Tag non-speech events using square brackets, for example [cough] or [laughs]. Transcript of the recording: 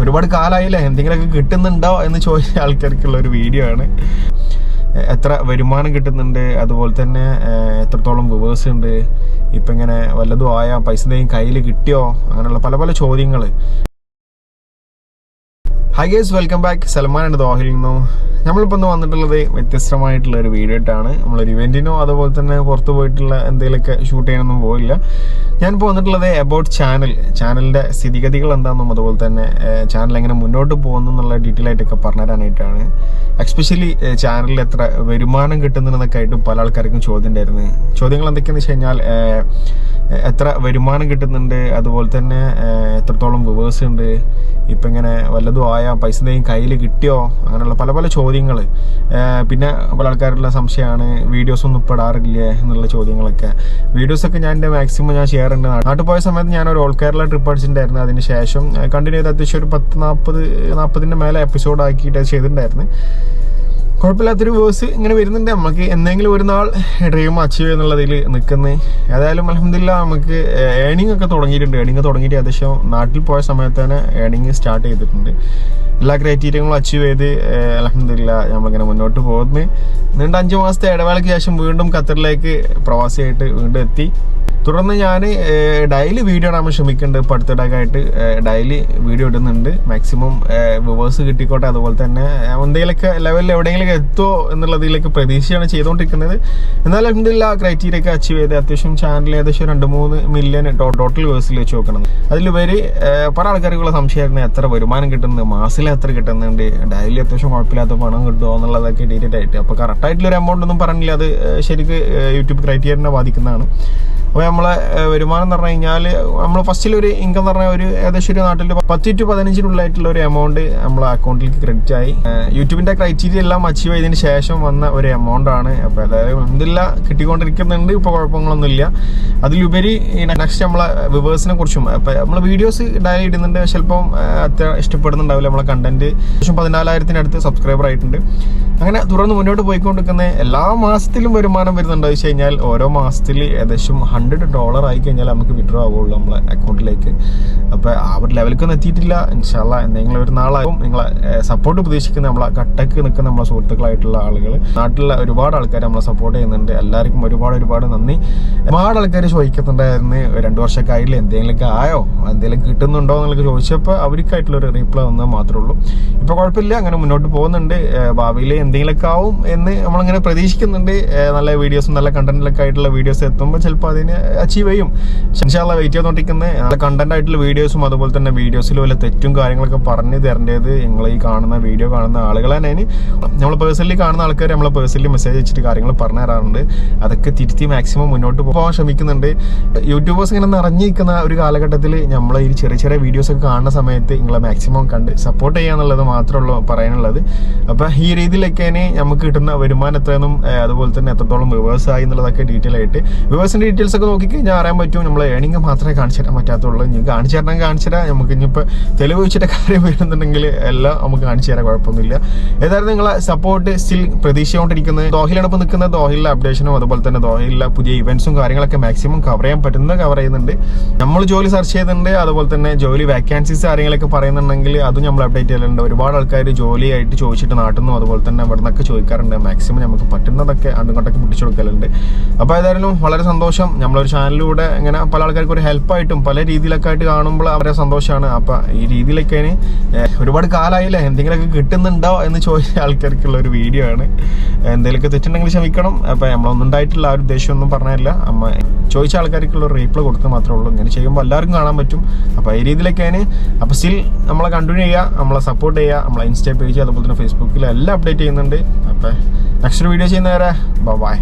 ഒരുപാട് കാലമായില്ലേ എന്തെങ്കിലുമൊക്കെ കിട്ടുന്നുണ്ടോ എന്ന് ചോദിച്ച ആൾക്കാർക്കുള്ള ഒരു വീഡിയോ ആണ്. എത്ര വരുമാനം കിട്ടുന്നുണ്ട്? അതുപോലെ തന്നെ എത്രത്തോളം വിവേഴ്സ് ഉണ്ട്? ഇപ്പം ഇങ്ങനെ വല്ലതും ആയാൽ പൈസ കയ്യിൽ കിട്ടിയോ? അങ്ങനെയുള്ള പല പല ചോദ്യങ്ങൾ ഹൈ ഗേസ് വെൽക്കം ബാക്ക് ദോഹയിൽ നിന്നും. നമ്മളിപ്പോൾ ഒന്ന് വന്നിട്ടുള്ളത് വ്യത്യസ്തമായിട്ടുള്ള ഒരു വീഡിയോ ആയിട്ടാണ് നമ്മളൊരു ഇവന്റിനോ അതുപോലെ തന്നെ പുറത്ത് പോയിട്ടുള്ള എന്തെങ്കിലുമൊക്കെ ഷൂട്ട് ചെയ്യാനൊന്നും പോയില്ല. ഞാനിപ്പോൾ വന്നിട്ടുള്ളത് അബൌട്ട് ചാനൽ ചാനലിന്റെ സ്ഥിതിഗതികൾ എന്താണെന്നും അതുപോലെ തന്നെ ചാനൽ എങ്ങനെ മുന്നോട്ട് പോകുന്നു എന്നുള്ള ഡീറ്റെയിൽ ആയിട്ടൊക്കെ പറഞ്ഞുതരാനായിട്ടാണ് എക്സ്പെഷ്യലി ചാനലിൽ എത്ര വരുമാനം കിട്ടുന്നുണ്ടെന്നൊക്കെ ആയിട്ട് പല ആൾക്കാർക്കും ചോദ്യം ഉണ്ടായിരുന്നു ചോദ്യങ്ങൾ എന്തൊക്കെയാണെന്ന് വെച്ച് കഴിഞ്ഞാൽ എത്ര വരുമാനം കിട്ടുന്നുണ്ട്? അതുപോലെ തന്നെ എത്രത്തോളം വിവേഴ്സ് ഉണ്ട്? ഇപ്പം ഇങ്ങനെ വല്ലതും ആയാ പൈസ എന്തെങ്കിലും കയ്യിൽ കിട്ടിയോ? അങ്ങനെയുള്ള പല പല ചോദ്യങ്ങൾ പിന്നെ പല ആൾക്കാരുള്ള സംശയമാണ് വീഡിയോസ് ഒന്നും ഇപ്പെടാറില്ലേ എന്നുള്ള ചോദ്യങ്ങളൊക്കെ. വീഡിയോസൊക്കെ ഞാൻ എന്റെ മാക്സിമം ഞാൻ ഷെയർ ഉണ്ട് നാട്ടിൽ പോയ സമയത്ത് ഞാൻ ഒരു ഓൾ കേരള ട്രിപ്പ് അടിച്ചിട്ടുണ്ടായിരുന്നു അതിന് ശേഷം കണ്ടിന്യൂ ചെയ്ത് അത്യാവശ്യം ഒരു പത്ത് നാൽപ്പത് നാൽപ്പതിന്റെ മേലെ എപ്പിസോഡ് ആക്കിയിട്ട് ചെയ്തിട്ടുണ്ടായിരുന്നു. കുഴപ്പമില്ലാത്തൊരു വേഴ്സ് ഇങ്ങനെ വരുന്നുണ്ട്. നമുക്ക് എന്തെങ്കിലും ഒരു നാൾ ഡ്രീം അച്ചീവ് എന്നുള്ളതിൽ നിൽക്കുന്നത് ഏതായാലും അലഹമില്ല നമുക്ക് ഏണിംഗ് ഒക്കെ തുടങ്ങിയിട്ടുണ്ട്. ഏണിംഗ് തുടങ്ങിയിട്ട് ഏകദേശം നാട്ടിൽ പോയ സമയത്ത് തന്നെ ഏണിംഗ് സ്റ്റാർട്ട് ചെയ്തിട്ടുണ്ട്. എല്ലാ ക്രൈറ്റീരിയങ്ങളും അച്ചീവ് ചെയ്ത് അലഹമില്ല നമ്മളിങ്ങനെ മുന്നോട്ട് പോകുന്നു. നീണ്ട അഞ്ച് മാസത്തെ ഇടവേളയ്ക്ക് ശേഷം വീണ്ടും ഖത്തറിലേക്ക് പ്രവാസിയായിട്ട് വീണ്ടും എത്തി തുടർന്ന് ഞാൻ ഡെയിലി വീഡിയോ ഇടാൻ ശ്രമിക്കുന്നുണ്ട്. ഇപ്പോൾ ഡെയിലി വീഡിയോ ഇടുന്നുണ്ട്. മാക്സിമം വിവേഴ്സ് കിട്ടിക്കോട്ടെ. അതുപോലെ തന്നെ എന്തെങ്കിലുമൊക്കെ ലെവലിൽ എവിടെയെങ്കിലൊക്കെ എത്തുമോ എന്നുള്ളതിലേക്ക് പ്രതീക്ഷയാണ് ചെയ്തുകൊണ്ടിരിക്കുന്നത്. എന്നാലും എന്തില്ല ക്രൈറ്റീരിയ ഒക്കെ അച്ചീവ് ചെയ്ത് അത്യാവശ്യം ചാനൽ ഏകദേശം രണ്ട് മൂന്ന് മില്യൺ ടോട്ടൽ വ്യൂസിൽ വെച്ച് നോക്കണം അതിലുപരി പല ആൾക്കാർക്കുള്ള സംശയമായിരുന്നു എത്ര വരുമാനം കിട്ടുന്നത് മാസത്തിൽ എത്ര കിട്ടുന്നുണ്ട് ഡെയിലി അത്യാവശ്യം കുഴപ്പമില്ലാത്ത പണം കിട്ടുമോ എന്നുള്ളതൊക്കെ ഡീറ്റെയിൽ ആയിട്ട്. അപ്പോൾ കറക്റ്റായിട്ടുള്ള ഒരു എമൗണ്ട് ഒന്നും പറഞ്ഞില്ല. അത് ശരിക്ക് യൂട്യൂബ് ക്രൈറ്റീരിയനെ ബാധിക്കുന്നതാണ്. അപ്പോൾ നമ്മളെ വരുമാനം എന്ന് പറഞ്ഞു കഴിഞ്ഞാൽ നമ്മൾ ഫസ്റ്റിൽ ഒരു ഇൻകം എന്ന് പറഞ്ഞാൽ ഒരു ഏകദേശം ഒരു നാട്ടിൽ പത്ത് ടു പതിനഞ്ചിനുള്ളിലായിട്ടുള്ള ഒരു എമൗണ്ട് നമ്മളെ അക്കൗണ്ടിലേക്ക് ക്രെഡിറ്റ് ആയി. യൂട്യൂബിന്റെ ക്രൈറ്റീരിയ എല്ലാം അച്ചീവ് ചെയ്തതിന് ശേഷം വന്ന ഒരു എമൗണ്ട് ആണ്. അപ്പോൾ അതായത് എന്തില്ല കിട്ടിക്കൊണ്ടിരിക്കുന്നുണ്ട് ഇപ്പോൾ കുഴപ്പങ്ങളൊന്നുമില്ല. അതിലുപരി നെക്സ്റ്റ് നമ്മളെ വിവേഴ്സിനെ കുറിച്ചും അപ്പോൾ നമ്മൾ വീഡിയോസ് ഡയറി ഇടുന്നുണ്ട്. ചിലപ്പം അത്ര ഇഷ്ടപ്പെടുന്നുണ്ടാവില്ല നമ്മളെ കണ്ടന്റ് ഏകദേശം പതിനാലായിരത്തിനടുത്ത് സബ്സ്ക്രൈബർ ആയിട്ടുണ്ട്. അങ്ങനെ തുടർന്ന് മുന്നോട്ട് പോയിക്കൊണ്ടിരിക്കുന്ന എല്ലാ മാസത്തിലും വരുമാനം വരുന്നുണ്ടോ. വെച്ച് കഴിഞ്ഞാൽ ഓരോ മാസത്തിൽ ഏകദേശം ഹൺഡ്രഡ് ഡോളർ ആയി കഴിഞ്ഞാൽ നമുക്ക് വിഡ്രോ ആവുള്ളൂ നമ്മളെ അക്കൗണ്ടിലേക്ക് അപ്പോൾ ആ ഒരു ലെവലിലേക്കൊന്നും എത്തിയിട്ടില്ല. ഇൻഷാല്ല എന്തെങ്കിലും ഒരു നാളാകും നിങ്ങളെ സപ്പോർട്ട് പ്രതീക്ഷിക്കുന്ന നമ്മളെ കട്ടക്ക് നിൽക്കുന്ന നമ്മളെ സുഹൃത്തുക്കളായിട്ടുള്ള ആളുകൾ നാട്ടിലുള്ള ഒരുപാട് ആൾക്കാർ നമ്മളെ സപ്പോർട്ട് ചെയ്യുന്നുണ്ട്. എല്ലാവർക്കും ഒരുപാട് ഒരുപാട് നന്ദി. ഒരുപാട് ആൾക്കാർ ചോദിക്കുന്നുണ്ടായിരുന്നു രണ്ടു വർഷമൊക്കെ ആയില്ല എന്തെങ്കിലുമൊക്കെ ആയോ? എന്തെങ്കിലും കിട്ടുന്നുണ്ടോ? എന്നൊക്കെ ചോദിച്ചപ്പോൾ അവർക്കായിട്ടുള്ള ഒരു റീപ്ലൈ വന്നാൽ മാത്രമേ ഉള്ളൂ. ഇപ്പോൾ കുഴപ്പമില്ല. അങ്ങനെ മുന്നോട്ട് പോകുന്നുണ്ട്. ഭാവിയിൽ എന്തെങ്കിലുമൊക്കെ ആവും എന്ന് നമ്മളിങ്ങനെ പ്രതീക്ഷിക്കുന്നുണ്ട്. നല്ല വീഡിയോസും നല്ല കണ്ടന്റിലൊക്കെ ആയിട്ടുള്ള വീഡിയോസ് എത്തുമ്പോൾ ചിലപ്പോൾ അതിന് അച്ചീവ് ചെയ്യും. ഇൻഷാല്ല വെയിറ്റ് ചെയ്തുകൊണ്ടിരിക്കുന്നത് നല്ല കണ്ടന്റ് ആയിട്ടുള്ള വീഡിയോസും അതുപോലെ തന്നെ വീഡിയോസിൽ വല്ല തെറ്റും കാര്യങ്ങളൊക്കെ പറഞ്ഞു തരേണ്ടത് നിങ്ങൾ ഈ കാണുന്ന വീഡിയോ കാണുന്ന ആളുകൾ തന്നെ. നമ്മൾ പേഴ്സണലി കാണുന്ന ആൾക്കാർ നമ്മളെ പേഴ്സണലി മെസ്സേജ് വെച്ചിട്ട് കാര്യങ്ങൾ പറഞ്ഞു തരാറുണ്ട്. അതൊക്കെ തിരുത്തി മാക്സിമം മുന്നോട്ട് പോകാൻ ശ്രമിക്കുന്നുണ്ട്. യൂട്യൂബേഴ്സ് ഇങ്ങനെ നിറഞ്ഞിരിക്കുന്ന ഒരു കാലഘട്ടത്തിൽ നമ്മൾ ഈ ചെറിയ ചെറിയ വീഡിയോസ് ഒക്കെ കാണുന്ന സമയത്ത് നിങ്ങളെ മാക്സിമം കണ്ട് സപ്പോർട്ട് ചെയ്യാന്നുള്ളത് മാത്രമുള്ളൂ പറയാനുള്ളത്. അപ്പോൾ ഈ രീതിയിലൊക്കെ നമുക്ക് കിട്ടുന്ന വരുമാനം എത്രയെന്നും അതുപോലെ തന്നെ എത്രത്തോളം വിവേഴ്സ് ആയി എന്നുള്ളതൊക്കെ ഡീറ്റെയിൽ ആയിട്ട്. വിവേഴ്സിന്റെ ഡീറ്റെയിൽസ് ഒക്കെ നോക്കിക്കഴിഞ്ഞാൽ അറിയാൻ പറ്റും നമ്മൾ ഏണിങ് മാത്രമേ കാണിച്ചു തരാൻ പറ്റാത്തുള്ളൂ. ഇനി കാണിച്ചു തരണം കാണിച്ചു തരാം. നമുക്ക് ഇനിയിപ്പോൾ തെളിവ് വെച്ചിട്ട് [laughs] കാര്യം വരുന്നുണ്ടെങ്കിൽ എല്ലാം നമുക്ക് കാണിച്ചു തരാൻ കുഴപ്പമൊന്നുമില്ല. ഏതായാലും നിങ്ങളെ സപ്പോർട്ട് സ്റ്റിൽ പ്രതീക്ഷിച്ചുകൊണ്ടിരിക്കുന്നത് ദോഹയിലാണ് ഇപ്പോൾ നിൽക്കുന്നത്. ദോഹയിലെ അപ്ഡേഷനും അതുപോലെ തന്നെ ദോഹയിലെ പുതിയ ഇവൻസും കാര്യങ്ങളൊക്കെ മാക്സിമം കവർ ചെയ്യാൻ പറ്റുന്നത് കവർ ചെയ്യുന്നുണ്ട്. നമ്മൾ ജോലി സെർച്ച് ചെയ്യുന്നുണ്ട്. അതുപോലെ തന്നെ ജോലി വേക്കാൻസീസ് കാര്യങ്ങളൊക്കെ പറയുന്നുണ്ടെങ്കിൽ അതും നമ്മൾ അപ്ഡേറ്റ് ചെയ്യലുണ്ട്. ഒരുപാട് ആൾക്കാർ ജോലിയായിട്ട് ചോദിച്ചിട്ട് നാട്ടിൽ നിന്നും അതുപോലെ തന്നെ ഇവിടെ നിന്നൊക്കെ ചോദിക്കാറുണ്ട്. മാക്സിമം നമുക്ക് പറ്റുന്നതൊക്കെ അങ്ങോട്ടൊക്കെ പിടിച്ചു കൊടുക്കലുണ്ട്. അപ്പോൾ ഏതായാലും വളരെ സന്തോഷം. നമ്മളൊരു ചാനലിലൂടെ ഇങ്ങനെ പല ആൾക്കാർക്ക് ഒരു ഹെൽപ്പായിട്ടും പല രീതിയിലൊക്കെ ആയിട്ട് കാണുമ്പോൾ അവരെ സന്തോഷമാണ് അപ്പം ഈ രീതിയിലൊക്കെ ഒരുപാട് കാലമായില്ലേ എന്തെങ്കിലുമൊക്കെ കിട്ടുന്നുണ്ടോ എന്ന് ചോദിച്ച ആൾക്കാർക്കുള്ള ഒരു വീഡിയോ ആണ്. എന്തെങ്കിലുമൊക്കെ തെറ്റുണ്ടെങ്കിൽ ക്ഷമിക്കണം. അപ്പം നമ്മളൊന്നും ഉണ്ടായിട്ടില്ല ആ ഒരു ഉദ്ദേശമൊന്നും പറഞ്ഞില്ല. അമ്മ ചോദിച്ച ആൾക്കാർക്കുള്ള ഒരു റീപ്ലൈ കൊടുത്ത് മാത്രമേ ഉള്ളൂ. ഇങ്ങനെ ചെയ്യുമ്പോൾ എല്ലാവർക്കും കാണാൻ പറ്റും. അപ്പോൾ ഈ രീതിയിലൊക്കെയാണ് അപ്പോൾ സ്റ്റിൽ നമ്മളെ കണ്ടിന്യൂ ചെയ്യുക നമ്മളെ സപ്പോർട്ട് ചെയ്യുക നമ്മളെ ഇൻസ്റ്റാ പേജ് അതുപോലെ തന്നെ ഫേസ്ബുക്കിൽ എല്ലാം അപ്ഡേറ്റ് ചെയ്യുന്നുണ്ട്. അപ്പോൾ നെക്സ്റ്റ് വീഡിയോ ചെയ്യുന്നവരെ ബൈ